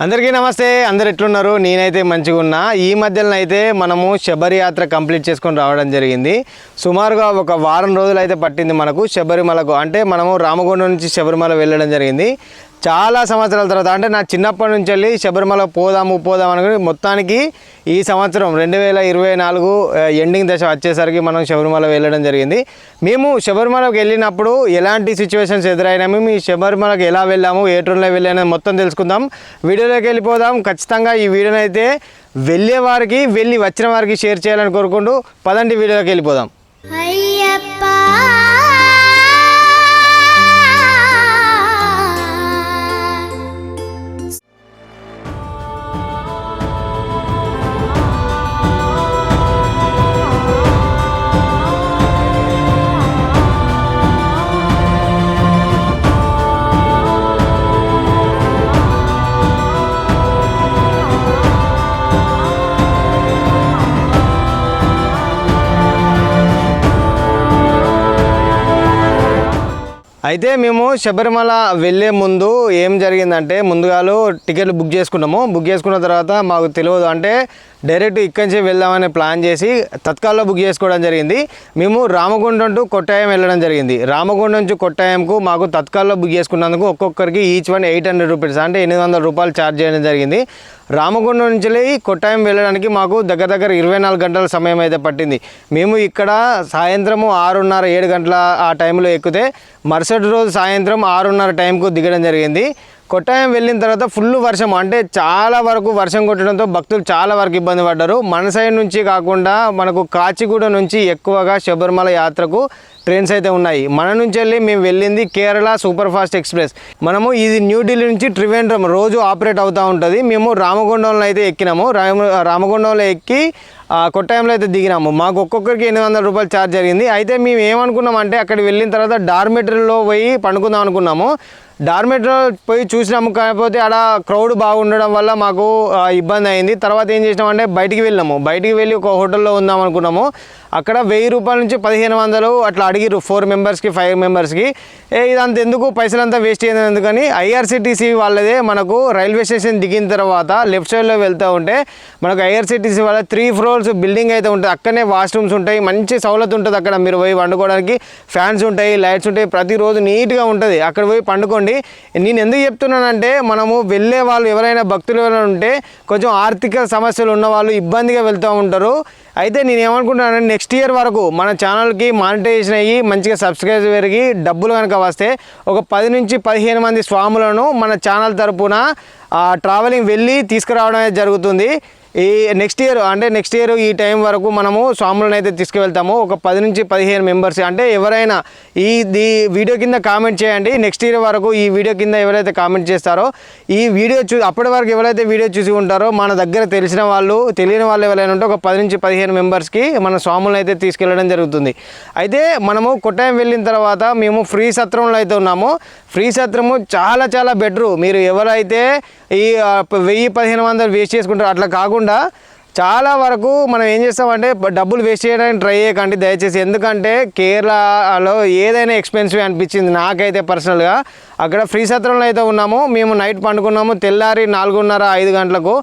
అందరికీ నమస్తే. అందరు ఎట్లున్నారు? నేనైతే మంచిగా ఉన్నా. ఈ మధ్యలో అయితే మనము శబరియాత్ర కంప్లీట్ చేసుకొని రావడం జరిగింది. సుమారుగా ఒక వారం రోజులు అయితే పట్టింది మనకు శబరిమలకు. అంటే మనము రామగుండం నుంచి శబరిమల వెళ్ళడం జరిగింది. చాలా సంవత్సరాల తర్వాత అంటే నా చిన్నప్పటి నుంచి వెళ్ళి శబరిమల పోదాము పోదాం అనుకుని మొత్తానికి ఈ సంవత్సరం రెండు వేల ఇరవై నాలుగు ఎండింగ్ దశ వచ్చేసరికి మనం శబరిమల వెళ్ళడం జరిగింది. మేము శబరిమలకు వెళ్ళినప్పుడు ఎలాంటి సిచ్యువేషన్స్ ఎదురైనా మేము ఈ శబరిమలకు ఎలా వెళ్ళాము ఏ ట్రైన్లో వెళ్ళాము మొత్తం తెలుసుకుందాం. వీడియోలోకి వెళ్ళిపోదాం. ఖచ్చితంగా ఈ వీడియోని అయితే వెళ్ళే వారికి వెళ్ళి వచ్చిన వారికి షేర్ చేయాలని కోరుకుంటూ పదండి వీడియోలోకి వెళ్ళిపోదాం. అయ్యప్ప! అయితే మేము శబరిమల వెళ్ళే ముందు ఏం జరిగిందంటే ముందుగాలు టికెట్లు బుక్ చేసుకున్నాము. బుక్ చేసుకున్న తర్వాత మాకు తెలియదు. అంటే డైరెక్ట్ ఇక్కడి నుంచి వెళ్దామని ప్లాన్ చేసి తత్కాల్లో బుక్ చేసుకోవడం జరిగింది. మేము రామగుండం టు కొట్టాయం వెళ్ళడం జరిగింది. రామగుండం నుంచి కొట్టాయంకు మాకు తత్కాల్లో బుక్ చేసుకున్నందుకు ఒక్కొక్కరికి each one eight hundred rupees అంటే ఎనిమిది వందల రూపాయలు ఛార్జ్ చేయడం జరిగింది. రామగుండం నుంచి కొట్టాయం వెళ్ళడానికి మాకు దగ్గర దగ్గర ఇరవై నాలుగు గంటల సమయం అయితే పట్టింది. మేము ఇక్కడ సాయంత్రము ఆరున్నర ఏడు గంటల ఆ టైంలో ఎక్కితే మరుసటి రోజు సాయంత్రం ఆరున్నర టైంకు దిగడం జరిగింది. కొట్టాయం వెళ్ళిన తర్వాత ఫుల్ వర్షం. అంటే చాలా వరకు వర్షం కొట్టడంతో భక్తులు చాలా వరకు ఇబ్బంది పడ్డారు. మన సైడ్ నుంచి కాకుండా మనకు కాచిగూడ నుంచి ఎక్కువగా శబరిమల యాత్రకు ట్రైన్స్ అయితే ఉన్నాయి. మన నుంచి వెళ్ళి మేము వెళ్ళింది కేరళ సూపర్ ఫాస్ట్ ఎక్స్ప్రెస్. మనము ఇది న్యూఢిల్లీ నుంచి త్రివేంద్రం రోజు ఆపరేట్ అవుతూ ఉంటుంది. మేము రామగుండంలో అయితే ఎక్కినాము. రామ రామగుండంలో ఎక్కి కొట్టాయంలో అయితే దిగినాము. మాకు ఒక్కొక్కరికి ఎనిమిది వందల రూపాయలు ఛార్జ్ జరిగింది. అయితే మేము ఏమనుకున్నాం అంటే అక్కడికి వెళ్ళిన తర్వాత డార్మెటరీలో పోయి పండుకుందాం అనుకున్నాము. డార్మెటరీలో పోయి చూసినాము కాకపోతే ఆడ క్రౌడ్ బాగుండడం వల్ల మాకు ఇబ్బంది అయింది. తర్వాత ఏం చేసినామంటే బయటికి వెళ్ళాము బయటికి వెళ్ళి ఒక హోటల్లో ఉందాం అనుకున్నాము. అక్కడ వెయ్యి రూపాయల నుంచి పదిహేను వందలు అట్లా అడిగిరు ఫోర్ మెంబర్స్కి ఫైవ్ మెంబర్స్కి. ఏ ఇదంత ఎందుకు పైసలంతా వేస్ట్ అయింది ఎందుకని ఐఆర్సిటీసీ వాళ్ళదే మనకు రైల్వే స్టేషన్ దిగిన తర్వాత లెఫ్ట్ సైడ్లో వెళ్తూ ఉంటే మనకు ఐఆర్సిటీసీ వాళ్ళ త్రీ ఫ్లోర్స్ బిల్డింగ్ అయితే ఉంటుంది. అక్కడనే వాష్రూమ్స్ ఉంటాయి మంచి సౌలత్ ఉంటుంది అక్కడ మీరు పోయి వండుకోవడానికి. ఫ్యాన్స్ ఉంటాయి లైట్స్ ఉంటాయి ప్రతిరోజు నీట్గా ఉంటుంది. అక్కడ పోయి పండుకోండి నేను ఎందుకు చెప్తున్నానంటే మనము వెళ్ళే వాళ్ళు ఎవరైనా భక్తులు ఎవరైనా ఉంటే కొంచెం ఆర్థిక సమస్యలు ఉన్న వాళ్ళు ఇబ్బందిగా వెళ్తూ ఉంటారు. అయితే నేను ఏమనుకుంటున్నానంటే నెక్స్ట్ ఇయర్ వరకు మన ఛానల్కి మానిటైజేషన్ అయ్యి మంచిగా సబ్స్క్రైబ్ పెరిగి డబ్బులు కనుక వస్తే ఒక పది నుంచి పదిహేను మంది స్వాములను మన ఛానల్ తరపున ట్రావెలింగ్ వెళ్ళి తీసుకురావడం అనేది జరుగుతుంది. ఈ నెక్స్ట్ ఇయర్ అంటే నెక్స్ట్ ఇయర్ ఈ టైం వరకు మనము స్వాములను అయితే తీసుకువెళ్తాము. ఒక పది నుంచి పదిహేను మెంబర్స్ అంటే ఎవరైనా ఈ దీ వీడియో కింద కామెంట్ చేయండి. నెక్స్ట్ ఇయర్ వరకు ఈ వీడియో కింద ఎవరైతే కామెంట్ చేస్తారో ఈ వీడియో చూ అప్పటి వరకు ఎవరైతే వీడియో చూసి ఉంటారో మన దగ్గర తెలిసిన వాళ్ళు తెలియని వాళ్ళు ఎవరైనా ఉంటే ఒక పది నుంచి పదిహేను మెంబర్స్కి మన స్వాములను అయితే తీసుకెళ్ళడం జరుగుతుంది. అయితే మనము కొట్టాయం వెళ్ళిన తర్వాత మేము ఫ్రీ సత్రంలో అయితే ఉన్నాము. ఫ్రీ సత్రము చాలా చాలా బెటరు మీరు ఎవరైతే ఈ వెయ్యి పదిహేను వందలు వేస్ట్ చేసుకుంటారో అట్లా కాకుండా చాలా వరకు మనం ఏం చేస్తామంటే డబ్బులు వేస్ట్ చేయడానికి ట్రై చేయకండి దయచేసి. ఎందుకంటే కేరళలో ఏదైనా ఎక్స్పెన్సివ్ అనిపించింది నాకైతే పర్సనల్గా అక్కడ ఫ్రీ సత్రంలో అయితే ఉన్నాము. మేము నైట్ పండుకున్నాము. తెల్లారి నాలుగున్నర ఐదు గంటలకు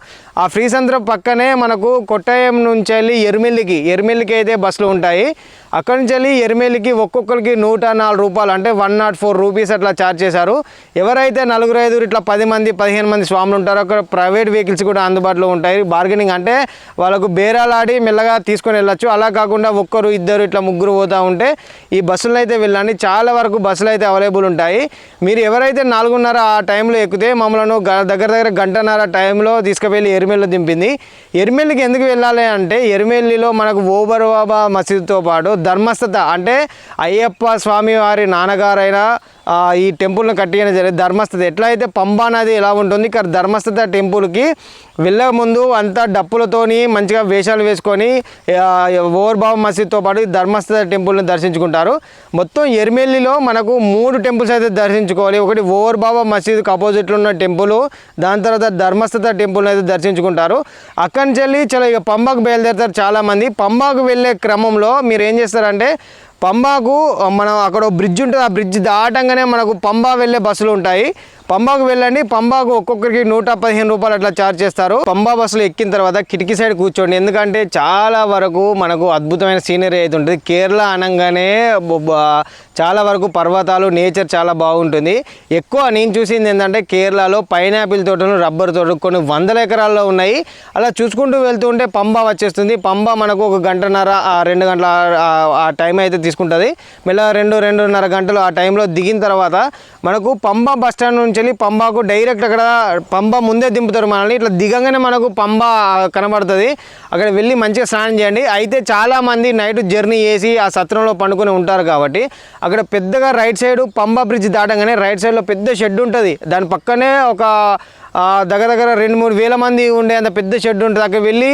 ఆ ఫ్రీ సత్రం పక్కనే మనకు కొట్టాయం నుంచి వెళ్ళి ఎర్మిల్లికి ఎర్మిల్లికి అయితే బస్సులు ఉంటాయి. అక్కడి నుంచి వెళ్ళి ఎర్మిల్లికి ఒక్కొక్కరికి నూట నాలుగు రూపాయలు అంటే వన్ నాట్ ఫోర్ రూపీస్ అట్లా ఛార్జ్ చేశారు. ఎవరైతే నలుగురు ఐదుగురు ఇట్లా పది మంది పదిహేను మంది స్వాములు ఉంటారో అక్కడ ప్రైవేట్ వెహికల్స్ కూడా అందుబాటులో ఉంటాయి. బార్గెనింగ్ అంటే వాళ్ళకు బేరాలాడి మెల్లగా తీసుకొని వెళ్ళచ్చు. అలా కాకుండా ఒక్కరు ఇద్దరు ఇట్లా ముగ్గురు పోతూ ఉంటే ఈ బస్సులు అయితే వెళ్ళండి. చాలా వరకు బస్సులు అయితే అవైలబుల్ ఉంటాయి. మీరు ఎవరైతే నాలుగున్నర ఆ టైంలో ఎక్కితే మమ్మల్ని దగ్గర దగ్గర గంటన్నర టైంలో తీసుకువెళ్ళి ఎరిమెల్లో దింపింది. ఎరిమెల్లికి ఎందుకు వెళ్ళాలి అంటే ఎరిమెల్లిలో మనకు ఓబర్ బాబా మసీదుతో పాటు ధర్మస్థత అంటే అయ్యప్ప స్వామి వారి నాన్నగారైన ఈ టెంపుల్ని కట్టియడం జరిగింది. ధర్మస్థత. ఎట్లా అయితే పంబా నది ఎలా ఉంటుంది ఇక్కడ ధర్మస్థత టెంపుల్కి వెళ్ళే ముందు అంతా డప్పులతోని మంచిగా వేషాలు వేసుకొని ఓర్బాబు మసీద్తో పాటు ధర్మస్థత టెంపుల్ని దర్శించుకుంటారు. మొత్తం ఎర్మెల్లిలో మనకు మూడు టెంపుల్స్ అయితే దర్శించుకోవాలి. ఒకటి ఓర్బాబా మసీద్కి అపోజిట్లో ఉన్న టెంపుల్ దాని తర్వాత ధర్మస్థత టెంపుల్ని అయితే దర్శించుకుంటారు. అక్కడి నుంచి వెళ్ళి చాలా ఇక పంబాకు బయలుదేరుతారు చాలామంది. పంబాకు వెళ్ళే క్రమంలో మీరు ఏం చేస్తారంటే పంబాకు మనం అక్కడ బ్రిడ్జ్ ఉంటుంది ఆ బ్రిడ్జ్ దాటంగానే మనకు పంబా వెళ్ళే బస్సులు ఉంటాయి. పంబాకు వెళ్ళండి. పంబాకు ఒక్కొక్కరికి నూట పదిహేను రూపాయలు అట్లా ఛార్జ్ చేస్తారు. పంబా బస్సులో ఎక్కిన తర్వాత కిటికీ సైడ్ కూర్చోండి. ఎందుకంటే చాలా వరకు మనకు అద్భుతమైన సీనరీ అయితే ఉంటుంది. కేరళ అనగానే చాలా వరకు పర్వతాలు నేచర్ చాలా బాగుంటుంది. ఎక్కువ నేను చూసింది ఏంటంటే కేరళలో పైనాపిల్ తోటలు రబ్బర్ తోటలు కొన్ని వందల ఎకరాల్లో ఉన్నాయి. అలా చూసుకుంటూ వెళ్తుంటే పంబా వచ్చేస్తుంది. పంబా మనకు ఒక గంటన్నర రెండు గంటల ఆ- టైం అయితే తీసుకుంటుంది. మెల్లగా రెండు రెండున్నర గంటలు ఆ టైంలో దిగిన తర్వాత మనకు పంబా బస్ స్టాండ్ నుంచి వెళ్ళి పంబాకు డైరెక్ట్ అక్కడ పంబ ముందే దింపుతారు మనల్ని. ఇట్లా దిగంగానే మనకు పంబా కనబడుతుంది. అక్కడ వెళ్ళి మంచిగా స్నానం చేయండి. అయితే చాలామంది నైట్ జర్నీ చేసి ఆ సత్రంలో పండుకొని ఉంటారు కాబట్టి అక్కడ పెద్దగా రైట్ సైడ్ పంబ బ్రిడ్జ్ దాటంగానే రైట్ సైడ్లో పెద్ద షెడ్ ఉంటుంది. దాని పక్కనే ఒక దగ్గర దగ్గర రెండు మూడు వేల మంది ఉండే అంత పెద్ద షెడ్ ఉంటుంది. అక్కడ వెళ్ళి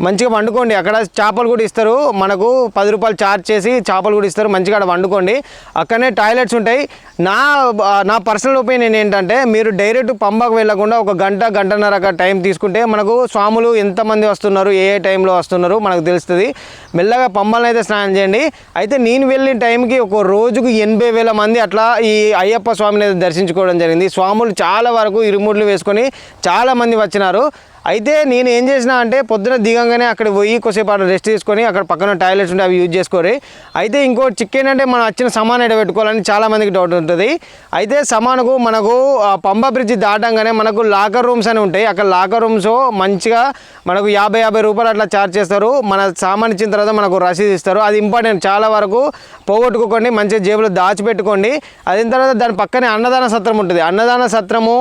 మంచిగా వండుకోండి. అక్కడ చేపలు కూడా ఇస్తారు. మనకు పది రూపాయలు ఛార్జ్ చేసి చేపలు కూడా ఇస్తారు. మంచిగా అక్కడ వండుకోండి. అక్కడనే టాయిలెట్స్ ఉంటాయి. నా నా పర్సనల్ ఒపీనియన్ ఏంటంటే మీరు డైరెక్ట్ పంబాకు వెళ్ళకుండా ఒక గంట గంటన్నర టైం తీసుకుంటే మనకు స్వాములు ఎంతమంది వస్తున్నారు ఏ ఏ టైంలో వస్తున్నారు మనకు తెలుస్తుంది. మెల్లగా పంబాలను అయితే స్నానం చేయండి. అయితే నేను వెళ్ళిన టైంకి ఒక రోజుకు ఎనభై వేల మంది అట్లా ఈ అయ్యప్ప స్వామిని దర్శించుకోవడం జరిగింది. స్వాములు చాలా వరకు ఇరుముడ్లు వేసుకొని చాలా చాలామంది వచ్చినారు. అయితే నేను ఏం చేసిన అంటే పొద్దున దిగంగానే అక్కడ పోయి కొద్దిసేపు అక్కడ రెస్ట్ తీసుకొని అక్కడ పక్కన టాయిలెట్స్ ఉంటే అవి యూజ్ చేసుకోరు. అయితే ఇంకో చికెన్ అంటే మనం వచ్చిన సమాన్ ఎడ పెట్టుకోవాలని చాలామందికి డౌట్ ఉంటుంది. అయితే సమానకు మనకు ఆ బ్రిడ్జ్ దాటంగానే మనకు లాకర్ రూమ్స్ అని ఉంటాయి. అక్కడ లాకర్ రూమ్స్ మంచిగా మనకు యాభై యాభై రూపాయలు అట్లా ఛార్జ్ చేస్తారు. మన సామాన్ ఇచ్చిన తర్వాత మనకు రసీదు ఇస్తారు. అది ఇంపార్టెంట్ చాలా వరకు పోగొట్టుకోకండి మంచిగా జేబులో దాచిపెట్టుకోండి. అదిన తర్వాత దాని పక్కనే అన్నదాన సత్రం ఉంటుంది. అన్నదాన సత్రము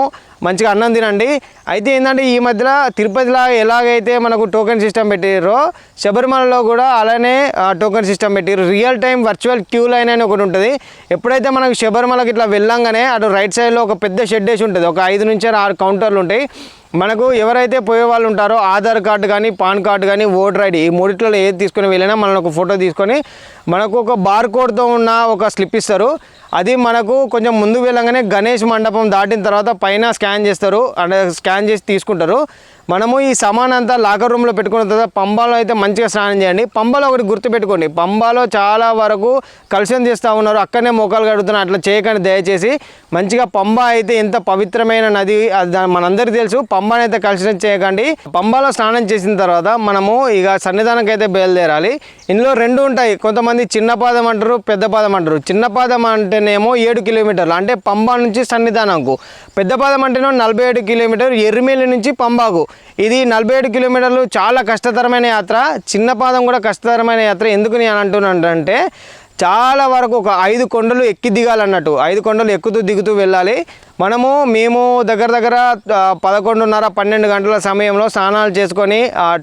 మంచిగా అన్నం తినండి. అయితే ఏంటంటే ఈ మధ్యలో తిరుపతిలో ఎలాగైతే మనకు టోకెన్ సిస్టమ్ పెట్టారో శబరిమలలో కూడా అలానే టోకెన్ సిస్టమ్ పెట్టారు real time virtual queue line అని ఒకటి ఉంటుంది. ఎప్పుడైతే మనకు శబరిమలకి ఇట్లా వెళ్ళంగానే అటు రైట్ సైడ్లో ఒక పెద్ద షెడ్ వేసి ఉంటుంది. ఒక ఐదు నుంచి ఆరు కౌంటర్లు ఉంటాయి. మనకు ఎవరైతే పోయే వాళ్ళు ఉంటారో ఆధార్ కార్డు కానీ పాన్ కార్డు కానీ ఓటర్ ఐడి ఈ మూడిట్లలో ఏది తీసుకొని వెళ్ళినా మనం ఒక ఫోటో తీసుకొని మనకు ఒక బార్ కోడ్తో ఉన్న ఒక స్లిప్ ఇస్తారు. అది మనకు కొంచెం ముందు వెళ్ళగానే గణేష్ మండపం దాటిన తర్వాత పైన స్కాన్ చేస్తారు. అంటే స్కాన్ చేసి తీసుకుంటారు. మనము ఈ సామాన్ అంతా లాకర్ రూమ్లో పెట్టుకున్న తర్వాత పంబాలో అయితే మంచిగా స్నానం చేయండి. పంబాలో ఒకటి గుర్తుపెట్టుకోండి. పంబాలో చాలా వరకు కలుషం చేస్తూ ఉన్నారు. అక్కడనే మోకాలు కడుగుతున్నారు అట్లా చేయకండి దయచేసి. మంచిగా పంబ అయితే ఎంత పవిత్రమైన నది అది మనందరికీ తెలుసు. పంబాని అయితే కలుషం చేయకండి. పంబాలో స్నానం చేసిన తర్వాత మనము ఇక సన్నిధానంకి అయితే బయలుదేరాలి. ఇందులో రెండు ఉంటాయి. కొంతమంది చిన్న పాదం అంటారు పెద్ద పాదం అంటారు. చిన్న పాదం అంటేనేమో ఏడు కిలోమీటర్లు. అంటే పంబా నుంచి సన్నిధానంకు. పెద్ద పాదం అంటేనేమో నలభై ఏడు కిలోమీటర్ ఎర్రిమేలి నుంచి పంబాకు. ఇది నలభై ఏడు కిలోమీటర్లు చాలా కష్టతరమైన యాత్ర చిన్న పాదం కూడా కష్టతరమైన యాత్ర. ఎందుకు నేను అంటున్నానంటే చాలా వరకు ఒక ఐదు కొండలు ఎక్కి దిగాలన్నట్టు. ఐదు కొండలు ఎక్కుతూ దిగుతూ వెళ్ళాలి. మనము మేము దగ్గర దగ్గర పదకొండున్నర పన్నెండు గంటల సమయంలో స్నానాలు చేసుకొని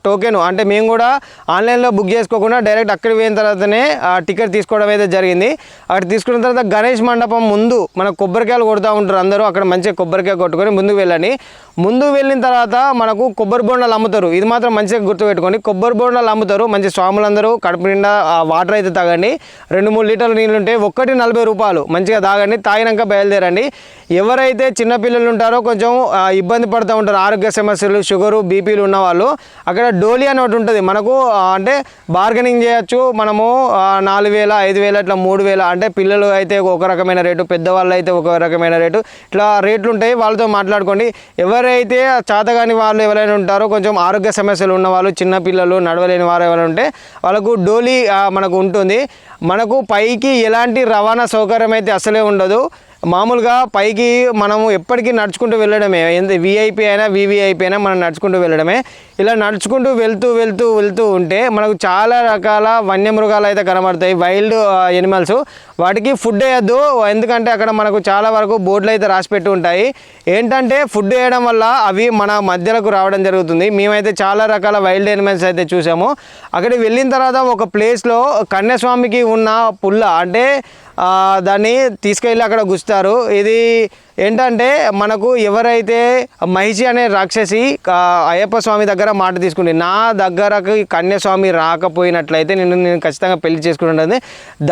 టోకెన్ అంటే మేము కూడా ఆన్లైన్లో బుక్ చేసుకోకుండా డైరెక్ట్ అక్కడికి పోయిన తర్వాతనే ఆ, టికెట్ తీసుకోవడం అయితే జరిగింది. అక్కడ తీసుకున్న తర్వాత గణేష్ మండపం ముందు మన కొబ్బరికాయలు కొడుతూ ఉంటారు అందరూ అక్కడ మంచిగా కొబ్బరికాయ కొట్టుకొని ముందుకు వెళ్ళండి. ముందు వెళ్ళిన తర్వాత మనకు కొబ్బరి బొండాలు అమ్ముతారు. ఇది మాత్రం మంచిగా గుర్తుపెట్టుకోండి. కొబ్బరి బొండాలు అమ్ముతారు. మంచి స్వాములందరూ కడుపు నిండా వాటర్ అయితే తాగండి. రెండు మూడు లీటర్ల నీళ్ళు ఉంటే ఒక్కటి నలభై రూపాయలు. మంచిగా తాగండి. తాగినాక బయలుదేరండి. ఎవరైతే చిన్నపిల్లలు ఉంటారో కొంచెం ఇబ్బంది పడుతూ ఉంటారు ఆరోగ్య సమస్యలు షుగరు బీపీలు ఉన్న వాళ్ళు అక్కడ డోలీ అని ఒకటి ఉంటుంది. మనకు అంటే బార్గెనింగ్ చేయొచ్చు. మనము నాలుగు వేల ఐదు వేల ఇట్లా మూడు వేల అంటే పిల్లలు అయితే ఒక రకమైన రేటు పెద్దవాళ్ళు అయితే ఒక రకమైన రేటు ఇట్లా రేట్లు ఉంటాయి. వాళ్ళతో మాట్లాడుకోండి. ఎవరైతే చాతగాని వాళ్ళు ఎవరైనా ఉంటారో కొంచెం ఆరోగ్య సమస్యలు ఉన్నవాళ్ళు చిన్నపిల్లలు నడవలేని వారు ఎవరైనా ఉంటే వాళ్ళకు డోలీ మనకు ఉంటుంది. మనకు పైకి ఎలాంటి రవాణా సౌకర్యం అయితే అసలే ఉండదు. మామూలుగా పైకి మనము ఎప్పటికీ నడుచుకుంటూ వెళ్ళడమే. ఎంత విఐపి అయినా వివిఐపి అయినా మనం నడుచుకుంటూ వెళ్ళడమే. ఇలా నడుచుకుంటూ వెళ్తూ వెళ్తూ వెళ్తూ ఉంటే మనకు చాలా రకాల వన్యమృగాలు అయితే కనబడతాయి. వైల్డ్ ఎనిమల్స్ వాటికి ఫుడ్ వేయద్దు. ఎందుకంటే అక్కడ మనకు చాలా వరకు బోర్డులు అయితే రాసిపెట్టి ఉంటాయి. ఏంటంటే ఫుడ్ వేయడం వల్ల అవి మన మధ్యలోకి రావడం జరుగుతుంది. మేమైతే చాలా రకాల వైల్డ్ ఎనిమల్స్ అయితే చూసాము. అక్కడికి వెళ్ళిన తర్వాత ఒక ప్లేస్లో కన్యాస్వామికి ఉన్న పుల్ల అంటే దాన్ని తీసుకెళ్ళి అక్కడ గుస్తారు ఇది ఏంటంటే మనకు ఎవరైతే మహిషి అనే రాక్షసి అయ్యప్ప స్వామి దగ్గర మాట తీసుకుంది నా దగ్గరకు కన్యస్వామి రాకపోయినట్లయితే నేను నేను ఖచ్చితంగా పెళ్ళి చేసుకుంటుంది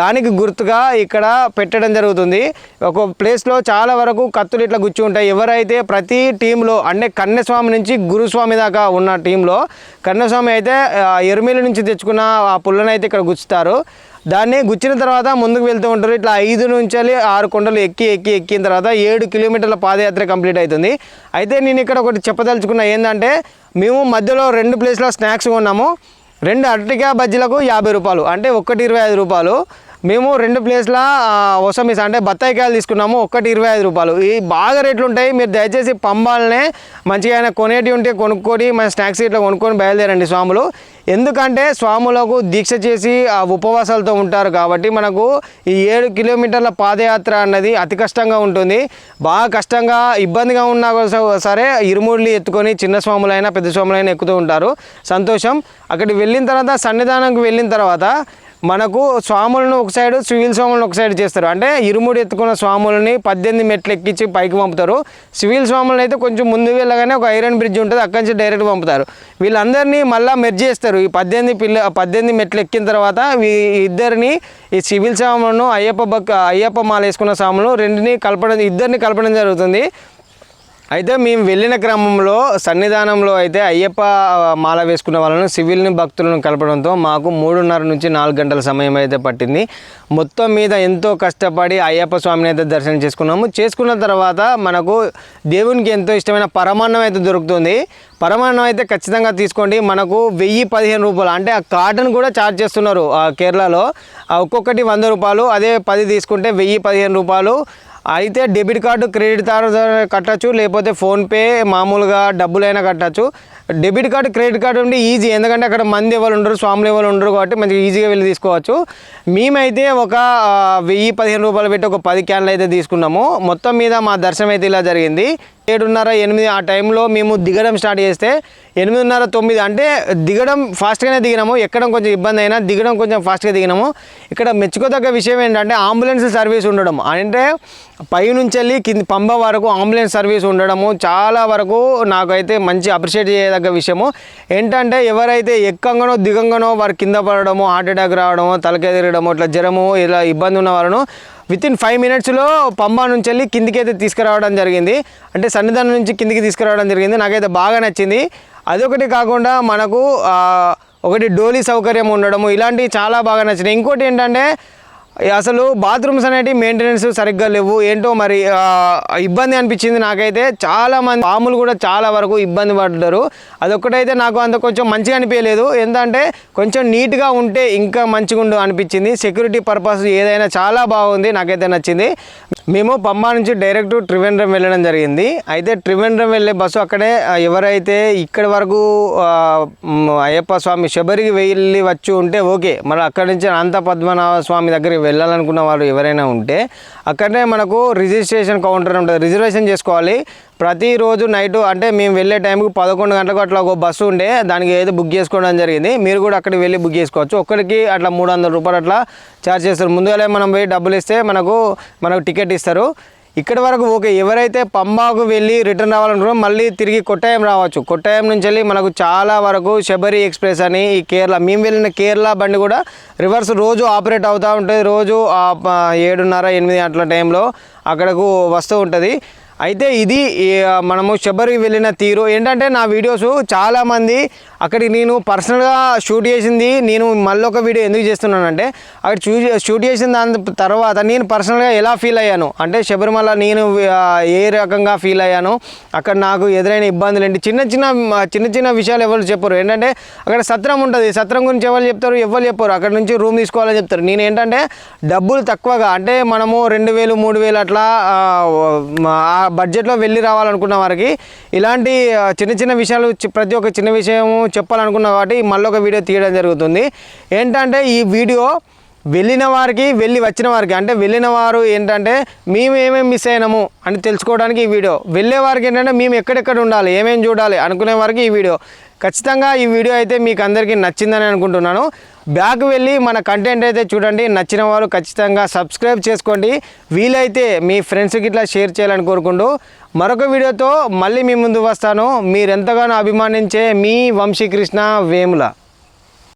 దానికి గుర్తుగా ఇక్కడ పెట్టడం జరుగుతుంది. ఒక ప్లేస్లో చాలా వరకు కత్తులు ఇట్లా గుచ్చి ఉంటాయి. ఎవరైతే ప్రతి టీంలో అంటే కన్యస్వామి నుంచి గురుస్వామి దాకా ఉన్న టీంలో కన్యస్వామి అయితే ఎరుమిల నుంచి తెచ్చుకున్న ఆ పుల్లనైతే అయితే ఇక్కడ గుచ్చుతారు. దాన్ని గుచ్చిన తర్వాత ముందుకు వెళ్తూ ఉంటారు. ఇట్లా ఐదు నుంచి ఆరు కొండలు ఎక్కి ఎక్కి ఎక్కిన తర్వాత ఏడు కిలోమీటర్ల పాదయాత్ర కంప్లీట్ అవుతుంది అయితే నేను ఇక్కడ ఒకటి చెప్పదలుచుకున్న ఏంటంటే మేము మధ్యలో రెండు ప్లేస్లో స్నాక్స్ కొన్నాము. రెండు అరటికా బజ్జీలకు యాభై రూపాయలు అంటే ఒకటి ఇరవై ఐదు రూపాయలు. మేము రెండు ప్లేస్ల ఒసమిస్ అంటే బత్తాయికాయలు తీసుకున్నాము ఒక్కటి ఇరవై ఐదు రూపాయలు. ఈ బాగా రేట్లు ఉంటాయి మీరు దయచేసి పంబాలనే మంచిగా అయినా కొనేటి ఉంటే కొనుక్కొని మన స్నాక్స్ ఇట్లా కొనుక్కొని బయలుదేరండి స్వాములు. ఎందుకంటే స్వాములకు దీక్ష చేసి ఆ ఉపవాసాలతో ఉంటారు కాబట్టి మనకు ఈ ఏడు కిలోమీటర్ల పాదయాత్ర అన్నది అతి కష్టంగా ఉంటుంది. బాగా కష్టంగా ఇబ్బందిగా ఉన్నా సరే ఇరుముడిని ఎత్తుకొని చిన్న స్వాములైనా పెద్ద స్వాములైనా ఎక్కుతూ ఉంటారు. సంతోషం. అక్కడికి వెళ్ళిన తర్వాత సన్నిధానంకి వెళ్ళిన తర్వాత మనకు స్వాములను ఒక సైడ్ సివిల్ స్వాములను ఒక సైడ్ చేస్తారు. అంటే ఇరుముడి ఎత్తుకున్న స్వాములని పద్దెనిమిది మెట్లు ఎక్కించి పైకి పంపుతారు. సివిల్ స్వాములను అయితే కొంచెం ముందు వెళ్ళగానే ఒక ఐరన్ బ్రిడ్జ్ ఉంటుంది అక్కడి నుంచి డైరెక్ట్ పంపుతారు. వీళ్ళందరినీ మళ్ళీ మెర్జ్ చేస్తారు. ఈ పద్దెనిమిది పిల్ల పద్దెనిమిది మెట్లు ఎక్కిన తర్వాత ఈ ఇద్దరిని ఈ సివిల్ స్వాములను అయ్యప్ప బక్క అయ్యప్ప మాల వేసుకున్న స్వాములు రెండిని కలపడం ఇద్దరిని కలపడం జరుగుతుంది. అయితే మేము వెళ్ళిన క్రమంలో సన్నిధానంలో అయితే అయ్యప్ప మాల వేసుకున్న వాళ్ళను సివిల్ని భక్తులను కలపడంతో మాకు మూడున్నర నుంచి నాలుగు గంటల సమయం అయితే పట్టింది. మొత్తం మీద ఎంతో కష్టపడి అయ్యప్ప స్వామిని అయితే దర్శనం చేసుకున్నాము. చేసుకున్న తర్వాత మనకు దేవునికి ఎంతో ఇష్టమైన పరమాన్నం అయితే దొరుకుతుంది. పరమాన్నం అయితే ఖచ్చితంగా తీసుకోండి. మనకు వెయ్యి పదిహేను రూపాయలు అంటే ఆ కాటన్ కూడా ఛార్జ్ చేస్తున్నారు ఆ కేరళలో. ఒక్కొక్కటి వంద రూపాయలు అదే పది తీసుకుంటే వెయ్యి పదిహేను రూపాయలు. అయితే డెబిట్ కార్డు క్రెడిట్ కార్డు కట్టచ్చు లేకపోతే ఫోన్పే మామూలుగా డబ్బులైనా కట్టచ్చు. డెబిట్ కార్డు క్రెడిట్ కార్డు ఉంటే ఈజీ. ఎందుకంటే అక్కడ మంది ఎవరు ఉండరు స్వాములు ఎవరు ఉండరు కాబట్టి మంచిగా ఈజీగా వెళ్ళి తీసుకోవచ్చు. మేమైతే ఒక వెయ్యి పదిహేను రూపాయలు పెట్టి ఒక పది క్యాన్లు అయితే తీసుకున్నాము. మొత్తం మీద మా దర్శనం అయితే ఇలా జరిగింది. ఏడున్నర ఎనిమిది ఆ టైంలో మేము దిగడం స్టార్ట్ చేస్తే ఎనిమిదిన్నర తొమ్మిది అంటే దిగడం ఫాస్ట్గానే దిగినాము. ఎక్కడం కొంచెం ఇబ్బంది అయినా దిగడం కొంచెం ఫాస్ట్గా దిగినాము. ఇక్కడ మెచ్చుకోదగ్గ విషయం ఏంటంటే అంబులెన్స్ సర్వీస్ ఉండడం. అంటే పైనుంచి వెళ్ళి కింది పంబ వరకు అంబులెన్స్ సర్వీస్ ఉండడము చాలా వరకు నాకైతే మంచి అప్రిషియేట్ చేయదగ్గ విషయము. ఏంటంటే ఎవరైతే ఎక్కంగానో దిగంగానో వారు కింద పడడము హార్ట్ అటాక్ రావడము తలకే తిరగడము ఇట్లా జ్వరము ఇలా ఇబ్బంది ఉన్న వాళ్ళను విత్ ఇన్ ఫైవ్ మినిట్స్లో పంబా నుంచి వెళ్ళి కిందికి అయితే తీసుకురావడం జరిగింది. అంటే సన్నిధానం నుంచి కిందికి తీసుకురావడం జరిగింది. నాకైతే బాగా నచ్చింది. అదొకటి కాకుండా మనకు ఒకటి డోలీ సౌకర్యం ఉండడము ఇలాంటివి చాలా బాగా నచ్చినాయి. ఇంకోటి ఏంటంటే అసలు బాత్రూమ్స్ అనేటివి మెయింటెనెన్స్ సరిగ్గా లేవు. ఏంటో మరి ఇబ్బంది అనిపించింది నాకైతే. చాలా మంది పాములు కూడా చాలా వరకు ఇబ్బంది పడ్డారు. అదొక్కటైతే నాకు అంత కొంచెం మంచిగా అనిపించలేదు. ఏంటంటే కొంచెం నీట్గా ఉంటే ఇంకా మంచిగా ఉండు అనిపించింది. సెక్యూరిటీ పర్పస్ ఏదైనా చాలా బాగుంది నాకైతే నచ్చింది. మేము పంబా నుంచి డైరెక్ట్ త్రివేంద్రం వెళ్ళడం జరిగింది. అయితే త్రివేంద్రం వెళ్ళే బస్సు అక్కడే ఎవరైతే ఇక్కడి వరకు అయ్యప్ప స్వామి శబరికి వెళ్ళి వచ్చి ఉంటే ఓకే. మరి అక్కడి నుంచి అనంత పద్మనాభ స్వామి దగ్గరికి వెళ్ళాలనుకున్న వాళ్ళు ఎవరైనా ఉంటే అక్కడనే మనకు రిజిస్ట్రేషన్ కౌంటర్ ఉంటుంది. రిజర్వేషన్ చేసుకోవాలి. ప్రతిరోజు నైట్ అంటే మేము వెళ్ళే టైంకి పదకొండు గంటలకు అట్లా ఒక బస్సు ఉండే దానికి ఏదో బుక్ చేసుకోవడం జరిగింది. మీరు కూడా అక్కడికి వెళ్ళి బుక్ చేసుకోవచ్చు. ఒక్కడికి అట్లా మూడు వందల రూపాయలు అట్లా ఛార్జ్ చేస్తారు. ముందుగానే మనం పోయి డబ్బులు ఇస్తే మనకు మనకు టికెట్ ఇస్తారు. ఇక్కడి వరకు ఓకే ఎవరైతే పంబాకు వెళ్ళి రిటర్న్ రావాలనుకున్నారో మళ్ళీ తిరిగి కొట్టాయం రావచ్చు. కొట్టాయం నుంచి వెళ్ళి మనకు చాలా వరకు శబరి ఎక్స్ప్రెస్ అని ఈ కేరళ మేము వెళ్ళిన కేరళ బండి కూడా రివర్స్ రోజు ఆపరేట్ అవుతూ ఉంటుంది. రోజు ఏడున్నర ఎనిమిది అట్ల టైంలో అక్కడకు వస్తూ ఉంటుంది. అయితే ఇది మనము శబరికి వెళ్ళిన తీరు. ఏంటంటే నా వీడియోస్ చాలామంది అక్కడికి నేను పర్సనల్గా షూట్ చేసింది నేను మళ్ళీ ఒక వీడియో ఎందుకు చేస్తున్నానంటే అక్కడ చూ షూట్ చేసిన దాని తర్వాత నేను పర్సనల్గా ఎలా ఫీల్ అయ్యాను? అంటే శబరిమల నేను ఏ రకంగా ఫీల్ అయ్యాను? అక్కడ నాకు ఎదురైన ఇబ్బందులు ఏంటి? చిన్న చిన్న చిన్న చిన్న విషయాలు ఎవరు చెప్పరు. ఏంటంటే అక్కడ సత్రం ఉంటుంది. సత్రం గురించి ఎవరు చెప్తారు? ఎవరు చెప్పరు. అక్కడ నుంచి రూమ్ తీసుకోవాలని చెప్తారు. నేను ఏంటంటే డబ్బులు తక్కువగా అంటే మనము రెండు వేలు మూడు వేలు అట్లా ఆ, బడ్జెట్లో వెళ్ళి రావాలనుకున్న వారికి ఇలాంటి చిన్న చిన్న విషయాలు ప్రతి ఒక్క చిన్న విషయము చెప్పాలనుకున్న కాబట్టి మళ్ళీ ఒక వీడియో తీయడం జరుగుతుంది. ఏంటంటే ఈ వీడియో వెళ్ళిన వారికి వెళ్ళి వచ్చిన వారికి అంటే వెళ్ళిన వారు ఏంటంటే మేము ఏమేమి మిస్ అయినాము అని తెలుసుకోవడానికి ఈ వీడియో. వెళ్ళే వారికి ఏంటంటే మేము ఎక్కడెక్కడ ఉండాలి ఏమేమి చూడాలి అనుకునే వారికి ఈ వీడియో. ఖచ్చితంగా ఈ వీడియో అయితే మీకు అందరికీ నచ్చిందని అనుకుంటున్నాను. బ్యాక్ వెళ్ళి మన కంటెంట్ అయితే చూడండి. నచ్చిన వారు ఖచ్చితంగా సబ్స్క్రైబ్ చేసుకోండి. వీలైతే మీ ఫ్రెండ్స్కి ఇట్లా షేర్ చేయాలని కోరుకుంటూ మరొక వీడియోతో మళ్ళీ మీ ముందు వస్తాను. మీరెంతగానో అభిమానించే మీ వంశీకృష్ణ వేముల.